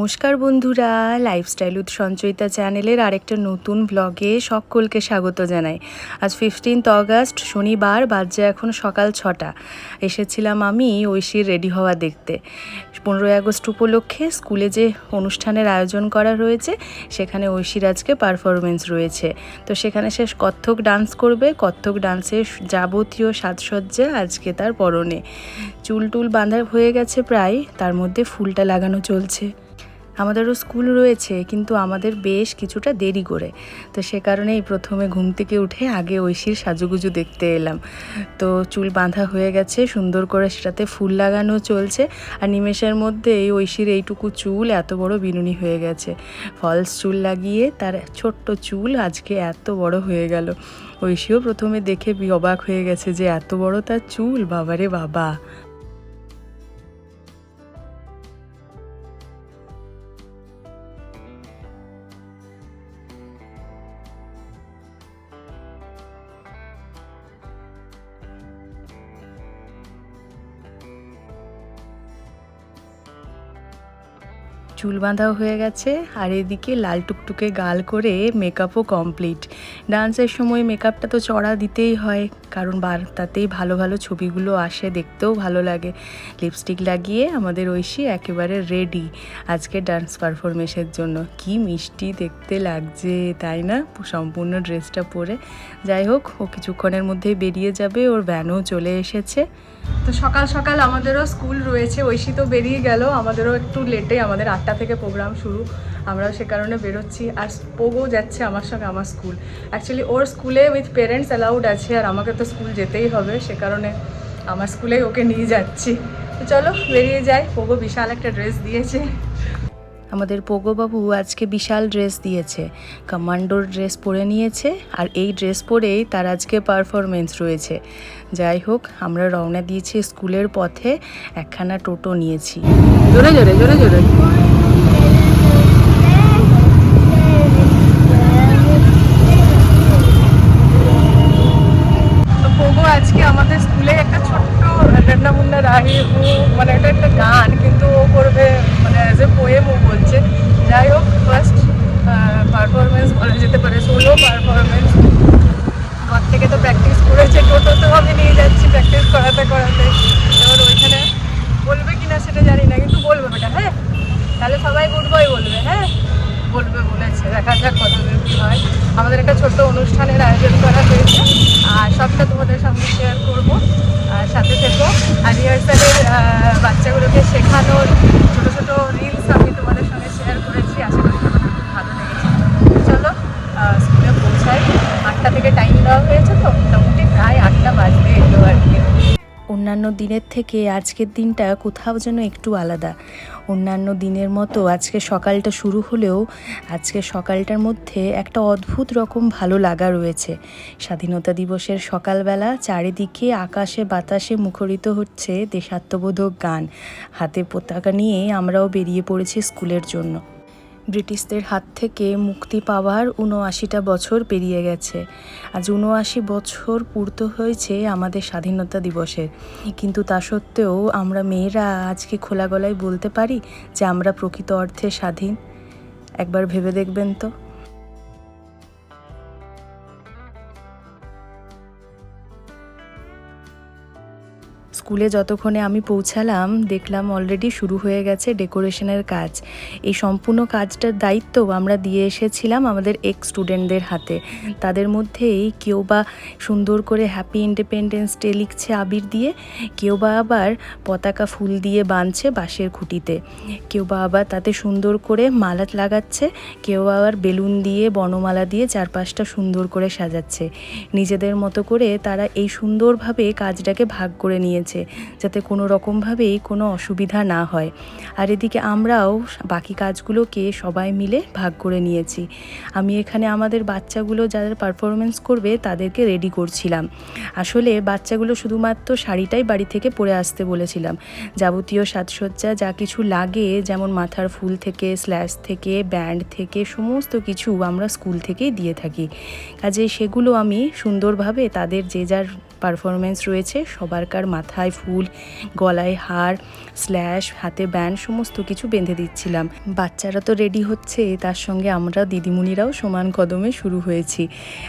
নমস্কার বন্ধুরা lifestyle with Sanchayita চ্যানেলের আরেকটা নতুন ব্লগে সকলকে স্বাগত জানাই। আজ ফিফটিন্থ অগাস্ট শনিবার বাজে এখন সকাল ছটা। এসেছিলাম আমি ঐশীর রেডি হওয়া দেখতে। পনেরোই আগস্ট উপলক্ষে স্কুলে যে অনুষ্ঠানের আয়োজন করা রয়েছে, সেখানে ঐশীর আজকে পারফরমেন্স রয়েছে। তো সেখানে সে কত্থক ডান্স করবে। কত্থক ডান্সের যাবতীয় সাজসজ্জা আজকে তার পরনে। চুল টুল বাঁধা হয়ে গেছে প্রায়, তার মধ্যে ফুলটা লাগানো চলছে। আমাদেরও স্কুল রয়েছে, কিন্তু আমাদের বেশ কিছুটা দেরি করে। তো সে কারণেই প্রথমে ঘুম থেকে উঠে আগে ঐশীর সাজুগুজু দেখতে এলাম। তো চুল বাঁধা হয়ে গেছে, সুন্দর করে সেটাতে ফুল লাগানো চলছে, আর নিমেষের মধ্যে এই ঐশীর এইটুকু চুল এত বড় বিনুনি হয়ে গেছে। ফলস চুল লাগিয়ে তার ছোট্ট চুল আজকে এত বড় হয়ে গেল। ঐশীও প্রথমে দেখে অবাক হয়ে গেছে যে এত বড় তার চুল, বাবারে বাবা। চুল বাঁধাও হয়ে গেছে আর এদিকে লাল টুকটুকে গাল করে মেকআপও কমপ্লিট ডান্সের সময় মেকআপটা তো চড়া দিতেই হয়, কারণ বার তাতেই ভালো ভালো ছবিগুলো আসে, দেখতেও ভালো লাগে। লিপস্টিক লাগিয়ে আমাদের ঐশী একেবারে রেডি আজকে ডান্স পারফরমেন্সের জন্য। কি মিষ্টি দেখতে লাগছে, তাই না? সম্পূর্ণ ড্রেসটা পরে। যাই হোক, ও কিছুক্ষণের মধ্যেই বেরিয়ে যাবে, ওর ভ্যানও চলে এসেছে। তো সকাল সকাল আমাদেরও স্কুল রয়েছে, ঐশী তো বেরিয়ে গেল, আমাদেরও একটু লেটে আমাদের আটটা থেকে প্রোগ্রাম শুরু, আমরাও সে কারণে বেরোচ্ছি, আর পোগো যাচ্ছে আমার সঙ্গে আমার স্কুল। অ্যাকচুয়ালি ওর স্কুলে উইথ পেরেন্টস অ্যালাউড আছে, আর আমাকে তো স্কুল যেতেই হবে, সে কারণে আমার স্কুলেই ওকে নিয়ে যাচ্ছি। তো চলো, বেরিয়ে যাই, পোগো বিশাল একটা ড্রেস দিয়েছে। আমাদের পোগোবাবু আজকে বিশাল ড্রেস দিয়েছে। কমান্ডোর ড্রেস পরে নিয়েছে আর এই ড্রেস পরেই তার আজকে পারফরমেন্স রয়েছে। যাই হোক, আমরা রওনা দিয়েছি স্কুলের পথে। একখানা টোটো নিয়েছি। জোরে জোরে জোরে জোরে তো পোগো আজকে আমাদের স্কুলে একটা ছোট্ট রান্না মুন্না রাহি ও মানে এটা একটা গান কিন্তু ও করবে মানে অ্যাজ এ পোয়েম ও বলছে যাই হোক ফার্স্ট পারফরমেন্স বলা যেতে পারে সোলো পারফরমেন্স ঘর থেকে তো প্র্যাকটিস করেছে টোটোতেও আমি নিয়ে যাচ্ছি প্র্যাকটিস করাতে করাতে এবার ওইখানে বলবে কিনা সেটা জানি না, কিন্তু বলবে বেটা হ্যাঁ? তাহলে সবাই গুড বয় বলবে হ্যাঁ? বলবে, বলেছে, দেখা যাক কতদূর কী হয়। আমাদের একটা ছোট্ট অনুষ্ঠানের আয়োজন করা হয়েছে, আর সবটা তোমাদের সামনে শেয়ার করব। আর সাথে থেকো, আর রিহার্সালের বাচ্চাগুলোকে শেখানোর ছোটো ছোটো রিলস আমি তোমাদের সঙ্গে শেয়ার করেছি, আশা করি ভালো লেগেছে। চলো স্কুলে পৌঁছাই। আটটা থেকে টাইম দেওয়া হয়েছে তো প্রায় আটটা বাজতে এলো আর কি। অন্যান্য দিনের থেকে আজকের দিনটা কোথাও যেন একটু আলাদা। অন্যান্য দিনের মতো আজকে সকালটা শুরু হলেও আজকে সকালটার মধ্যে একটা অদ্ভুত রকম ভালো লাগা রয়েছে। স্বাধীনতা দিবসের সকালবেলা চারিদিকে আকাশে বাতাসে মুখরিত হচ্ছে দেশাত্মবোধক গান। হাতে পতাকা নিয়ে আমরাও বেরিয়ে পড়েছি স্কুলের জন্য। ব্রিটিশদের হাত থেকে মুক্তি পাওয়ার উনআশিটা বছর পেরিয়ে গেছে। আজ উনআশি বছর পূর্ত হয়েছে আমাদের স্বাধীনতা দিবসের। কিন্তু তা সত্ত্বেও আমরা মেয়েরা আজকে খোলা গলায় বলতে পারি যে আমরা প্রকৃত অর্থে স্বাধীন। একবার ভেবে দেখবেন তো। স্কুলে যতক্ষণে আমি পৌঁছালাম, দেখলাম অলরেডি শুরু হয়ে গেছে ডেকোরেশনের কাজ। এই সম্পূর্ণ কাজটার দায়িত্ব আমরা দিয়ে এসেছিলাম আমাদের এক্স স্টুডেন্টদের হাতে। তাদের মধ্যেই কেউ বা সুন্দর করে হ্যাপি ইন্ডিপেন্ডেন্স ডে লিখছে আবির দিয়ে, কেউ বা আবার পতাকা ফুল দিয়ে বাঁধছে বাঁশের খুঁটিতে। কেউ বা আবার তাতে সুন্দর করে মালা লাগাচ্ছে, কেউ আবার বেলুন দিয়ে বনমালা দিয়ে চারপাশটা সুন্দর করে সাজাচ্ছে। নিজেদের মতো করে তারা এই সুন্দরভাবে কাজটাকে ভাগ করে নিয়েছে। যাতে কোনো রকমভাবেই কোনো অসুবিধা না হয়। আর এদিকে আমরাও বাকি কাজগুলোকে সবাই মিলে ভাগ করে নিয়েছি। আমি এখানে আমাদের বাচ্চাগুলো যাদের পারফরমেন্স করবে তাদেরকে রেডি করছিলাম। আসলে বাচ্চাগুলো শুধুমাত্র শাড়িটাই বাড়ি থেকে পরে আসতে বলেছিলাম। যাবতীয় সাজসজ্জা যা কিছু লাগে, যেমন মাথার ফুল থেকে, স্ল্যাশ থেকে, ব্যান্ড থেকে, সমস্ত কিছু আমরা স্কুল থেকেই দিয়ে থাকি। কাজে সেগুলো আমি সুন্দরভাবে তাদের যে যার পারফরমেন্স রয়েছে। সবারকার মাথায় ফুল, গলায় হার স্ল্যাশ হাতে ব্যান্ড সমস্ত কিছু বেঁধে দিচ্ছিলাম। বাচ্চারা তো রেডি হচ্ছে, তার সঙ্গে আমরা দিদিমণিরাও সমান কদমে শুরু হয়েছি।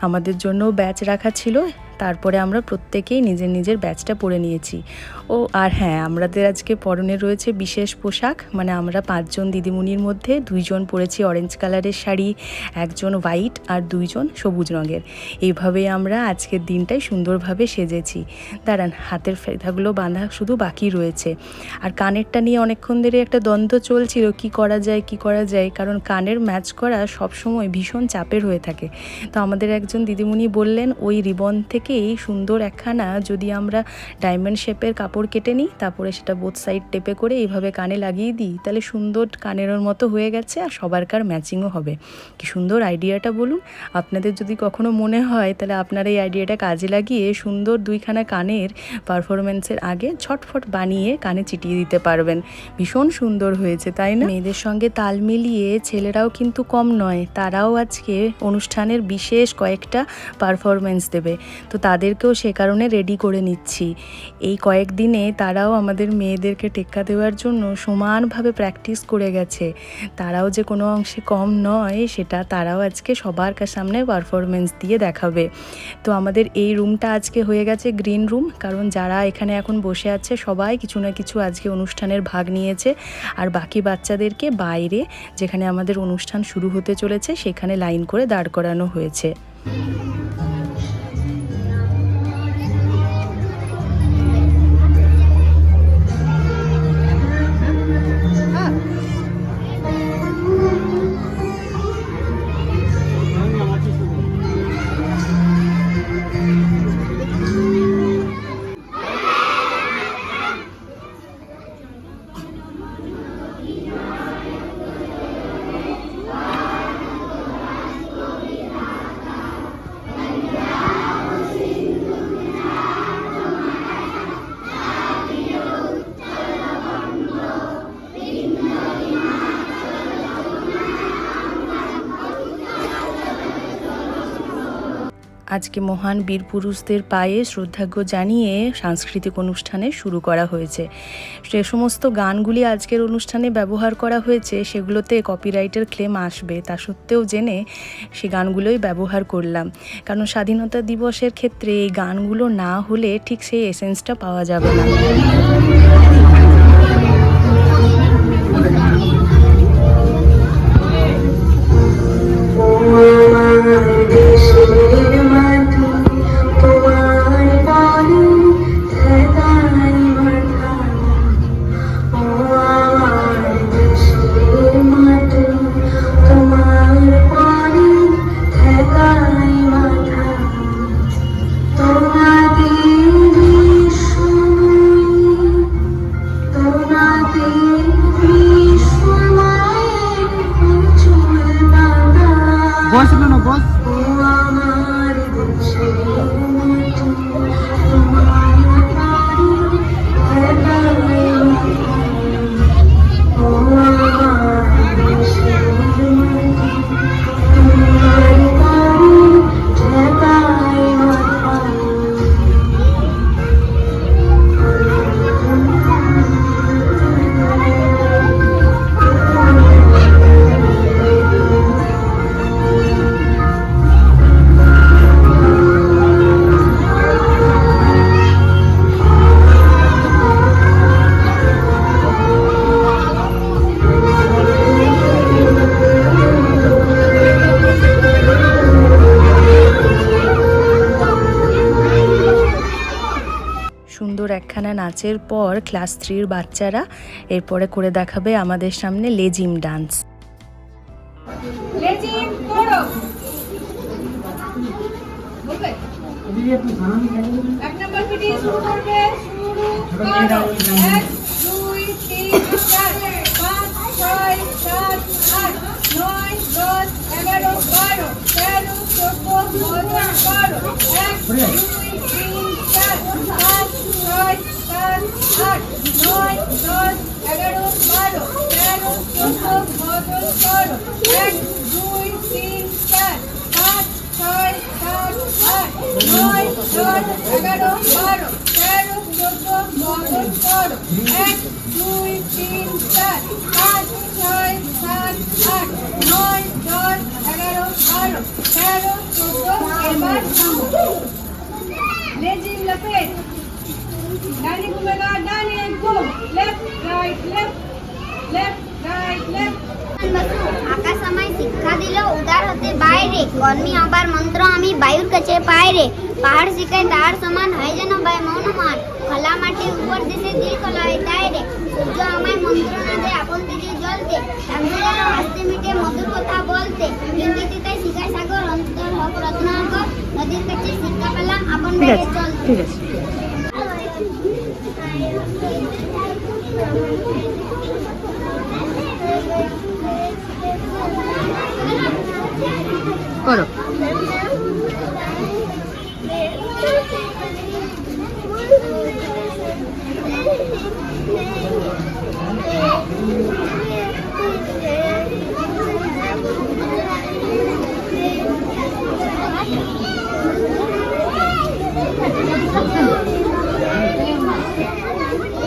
আমাদের জন্য ব্যাচ রাখা ছিল তারপরে আমরা প্রত্যেকেই নিজের নিজের ব্যাচটা পরে নিয়েছি। ও, আর হ্যাঁ আমাদের আজকে পরনে রয়েছে বিশেষ পোশাক মানে আমরা পাঁচজন দিদিমণির মধ্যে দুইজন পরেছি অরেঞ্জ কালারের শাড়ি, একজন হোয়াইট আর দুইজন সবুজ রঙের। এইভাবেই আমরা আজকের দিনটাই সুন্দরভাবে সেজেছি। দাঁড়ান, হাতের ফেতাগুলো বাঁধা শুধু বাকি রয়েছে। আর কানেরটা নিয়ে অনেকক্ষণ ধরে একটা দ্বন্দ্ব চলছিল, কি করা যায়, কি করা যায়? কারণ কানের ম্যাচ করা সবসময় ভীষণ চাপের হয়ে থাকে। তো আমাদের একজন দিদিমণি বললেন, ওই রিবন থেকেই সুন্দর একখানা, যদি আমরা ডায়মন্ড শেপের কাপড় কেটে নিই, তারপরে সেটা বোথ সাইড টেপে করে এইভাবে কানে লাগিয়ে দিই, তাহলে সুন্দর কানের মতো হয়ে গেছে আর সবারকার ম্যাচিংও হবে। কি সুন্দর আইডিয়াটা বলুন। আপনাদের যদি কখনো মনে হয়, তাহলে আপনার এই আইডিয়াটা কাজে লাগিয়ে সুন্দর দুইখানা কানের পারফরমেন্সের আগে ছটফট বানিয়ে কানে চিটিয়ে দিতে পারবেন। ভীষণ সুন্দর হয়েছে, তাই না? মেয়েদের সঙ্গে তাল মিলিয়ে ছেলেরাও কিন্তু কম নয়, তারাও আজকে অনুষ্ঠানের বিশেষ কয়েকটা পারফরমেন্স দেবে। তো তাদেরকেও সে কারণে রেডি করে নিচ্ছি। এই কয়েকদিনে তারাও আমাদের মেয়েদেরকে টেক্কা দেওয়ার জন্য সমানভাবে প্র্যাকটিস করে গেছে। তারাও যে কোনো অংশে কম নয়, সেটা তারাও আজকে সবার সামনে পারফরমেন্স দিয়ে দেখাবে। তো আমাদের এই রুমটা আজকে হয়ে গেছে গ্রিন রুম কারণ যারা এখানে এখন বসে আছে সবাই কিছু না কিছু আজকে অনুষ্ঠানের ভাগ নিয়েছে। আর বাকি বাচ্চাদেরকে বাইরে, যেখানে আমাদের অনুষ্ঠান শুরু হতে চলেছে, সেখানে লাইন করে দাঁড় করানো হয়েছে। আজকে মহান বীর পুরুষদের পায়ে শ্রদ্ধাজ্ঞ জানিয়ে সাংস্কৃতিক অনুষ্ঠানে শুরু করা হয়েছে। সে সমস্ত গানগুলি আজকের অনুষ্ঠানে ব্যবহার করা হয়েছে, সেগুলোতে কপিরাইটের ক্লেম আসবে, তা সত্ত্বেও জেনে সে গানগুলোই ব্যবহার করলাম। কারণ স্বাধীনতা দিবসের ক্ষেত্রে এই গানগুলো না হলে ঠিক সেই এসেন্সটা পাওয়া যাবে না। দেশের নাচের পর ক্লাস থ্রির বাচ্চারা এরপরে করে দেখাবে আমাদের সামনে লেজিম ডান্স। এক সাত আট, নয়, দশ, এগারো, বারো, তেরো, চোদ্দ, পনেরো বারো এক, দুই, তিন, চার, পাঁচ, ছয়, সাত, আট, নয়, দশ, এগারো, বারো, তেরো, চোদ্দ, পনেরো বারো এক, দুই, তিন, চার, পাঁচ, ছয়, সাত, আট, নয়, দশ, এগারো, বারো, তেরো, চোদ্দ, এবার লেজিম লপেট ডানে ঘুমেগা ডানে ঘুম left right left left right left আকাশ আমায় শিক্ষা দিল উদার হতে বাইরে। কর্মী মন্ত্র আমি বায়ুর কাছে পায়রে পাহাড় শিখায় তাহার সমান হয় যেন বাই মৌনমান খোলা মাটির উপর দেশে দিল কলায় তাই রে। সূর্য আমায় মন্ত্র না দেয় আপন দিকে জ্বলতে তামিলের হাসতে মিটে মধুর কথা বলতে। ইঙ্গিতে তাই শিখায় সাগর অন্তর হোক রত্নাগর। নদীর কাছে শিক্ষা পেলাম আপন চলতে ঠিক আছে। করো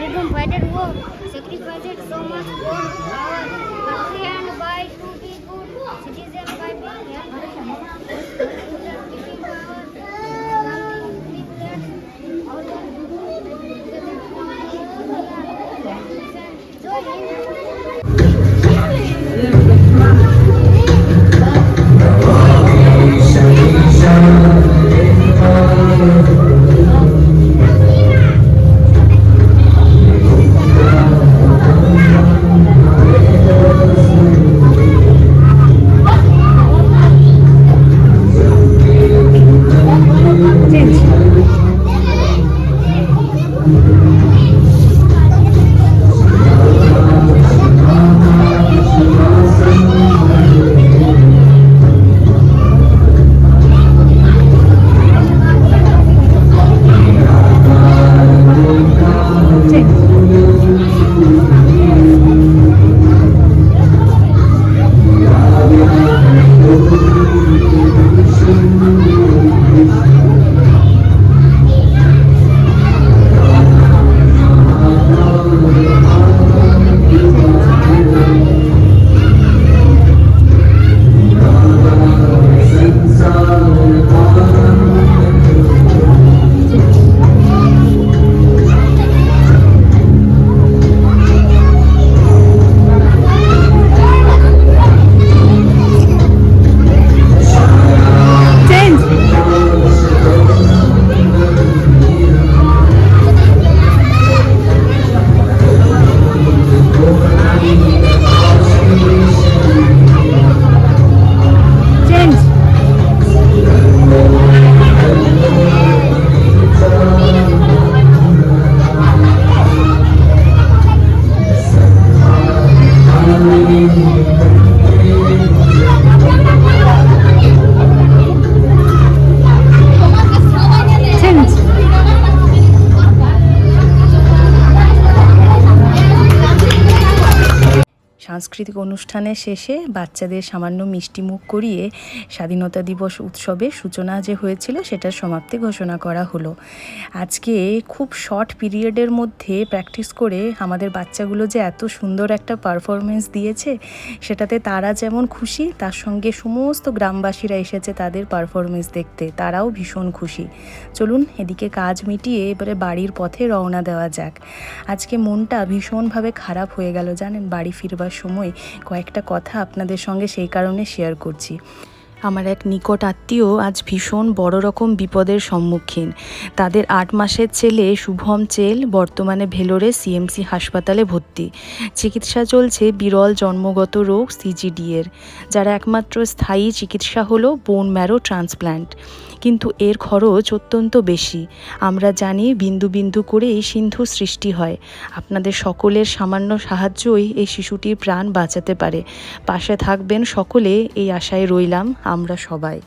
freedom fighter who sacrificed so much for our country and by to be good citizens by being helpful. সাংস্কৃতিক অনুষ্ঠানের শেষে বাচ্চাদের সামান্য মিষ্টি মুখ করিয়ে স্বাধীনতা দিবস উৎসবের সূচনা যে হয়েছিল সেটার সমাপ্তি ঘোষণা করা হলো। আজকে খুব শর্ট পিরিয়ডের মধ্যে প্র্যাকটিস করে আমাদের বাচ্চাগুলো যে এত সুন্দর একটা পারফরমেন্স দিয়েছে, সেটাতে তারা যেমন খুশি, তার সঙ্গে সমস্ত গ্রামবাসীরা এসেছে তাদের পারফরমেন্স দেখতে। তারাও ভীষণ খুশি। চলুন এদিকে কাজ মিটিয়ে এবারে বাড়ির পথে রওনা দেওয়া যাক। আজকে মনটা ভীষণভাবে খারাপ হয়ে গেল, জানেন? বাড়ি ফিরবার সময় কয়েকটা কথা আপনাদের সঙ্গে সেই কারণে শেয়ার করছি। আমার এক নিকট আত্মীয় আজ ভীষণ বড় রকম বিপদের সম্মুখীন। তাদের আট মাসের ছেলে শুভম চেল বর্তমানে ভেলোরে সিএমসি হাসপাতালে ভর্তি। চিকিৎসা চলছে বিরল জন্মগত রোগ সিজিডিএর যার একমাত্র স্থায়ী চিকিৎসা হলো বোন ম্যারো ট্রান্সপ্ল্যান্ট কিন্তু এর খরচ অত্যন্ত বেশি। আমরা জানি বিন্দু বিন্দু করেই সিন্ধু সৃষ্টি হয়। আপনাদের সকলের সামান্য সাহায্যই এই শিশুটির প্রাণ বাঁচাতে পারে। পাশে থাকবেন সকলে, এই আশায় রইলাম। আমরা সবাই।